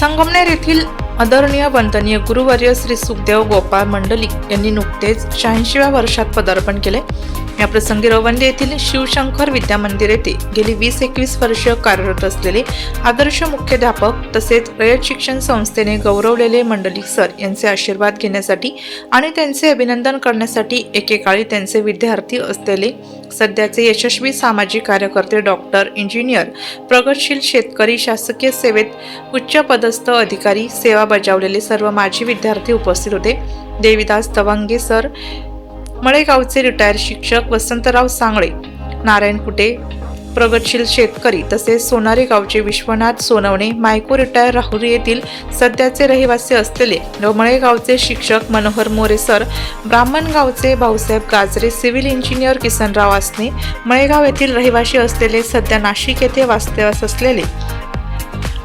संगमनेर येथील आदरणीय वंदनीय गुरुवर्य श्री सुखदेव गोपाळ मंडलिक यांनी नुकतेच शहाऐंशीव्या वर्षात पदार्पण केले. या प्रसंगी रवंदे येथील शिवशंकर विद्यामंदिर येथे गेली वीस एकवीस वर्ष कार्यरत असलेले आदर्श मुख्याध्यापक तसेच रयत शिक्षण संस्थेने गौरवलेले मंडलिक सर यांचे आशीर्वाद घेण्यासाठी आणि त्यांचे अभिनंदन करण्यासाठी एकेकाळी त्यांचे विद्यार्थी असलेले सध्याचे यशस्वी सामाजिक कार्यकर्ते डॉक्टर इंजिनियर प्रगतशील शेतकरी शासकीय सेवेत उच्च पदस्थ अधिकारी सेवा बजावलेले सर्व माजी विद्यार्थी उपस्थित होते. देविदास तवंगे सर मळेगावचे रिटायर शिक्षक वसंतराव सांगळे नारायण कुटे प्रगतशील शेतकरी तसेच सोनारे गावचे विश्वनाथ सोनवणे मायको रिटायर राहुरी येथील सध्याचे रहिवासी असलेले मळेगावचे शिक्षक मनोहर मोरे सर ब्राह्मण गावचे भाऊसाहेब गाजरे सिव्हिल इंजिनियर किसनराव आसने मळेगाव येथील रहिवासी असलेले सध्या नाशिक येथे वास्तव्यास असलेले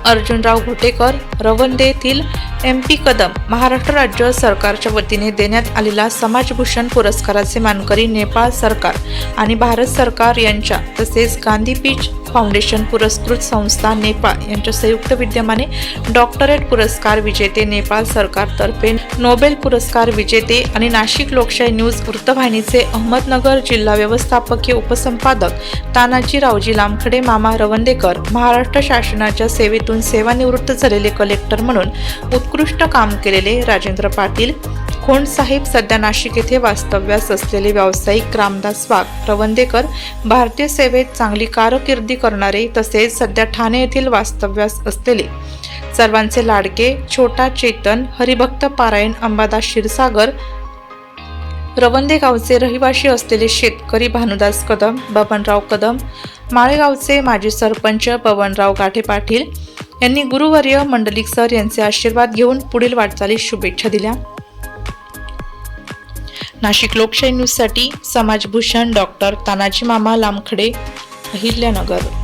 अर्जुनराव घोटेकर रवंदे येथील एम पी कदम महाराष्ट्र राज्य सरकारच्या वतीने देण्यात आलेला समाजभूषण पुरस्काराचे मानकरी नेपाळ सरकार आणि भारत सरकार यांच्या तसेच गांधी पीच फाउंडेशन पुरस्कृत संस्था नेपाळ यांच्या संयुक्त विद्यमाने डॉक्टरेट पुरस्कार विजेते नेपाळ सरकारतर्फे नोबेल पुरस्कार विजेते आणि नाशिक लोकशाही न्यूज वृत्तवाहिनीचे अहमदनगर जिल्हा व्यवस्थापकीय उपसंपादक तानाजी रावजी लामखडे मामा रवंदेकर महाराष्ट्र शासनाच्या सेवेतून सेवानिवृत्त झालेले कलेक्टर म्हणून उत्कृष्ट काम केलेले राजेंद्र पाटील खोंडसाहेब सध्या नाशिक येथे वास्तव्यास असलेले व्यावसायिक रामदास वाघ रवंदेकर भारतीय सेवेत चांगली कारकिर्दी करणारे तसेच सध्या ठाणे येथील वास्तव्यास असलेले. सर्वांचे लाडके छोटा चेतन हरिभक्त पारायण अंबादास क्षीरसागर रवंदे गावचे रहिवाशी असलेले शेतकरी भानुदास कदम बबनराव कदम माळेगावचे माजी सरपंच बबनराव गाठे पाटील यांनी गुरुवर्य मंडलिक सर यांचे आशीर्वाद घेऊन पुढील वाटचालीस शुभेच्छा दिल्या. नाशिक लोकशाही न्यूजसाठी समाजभूषण डॉक्टर तानाजी मामा लामखडे अहिल्यानगर.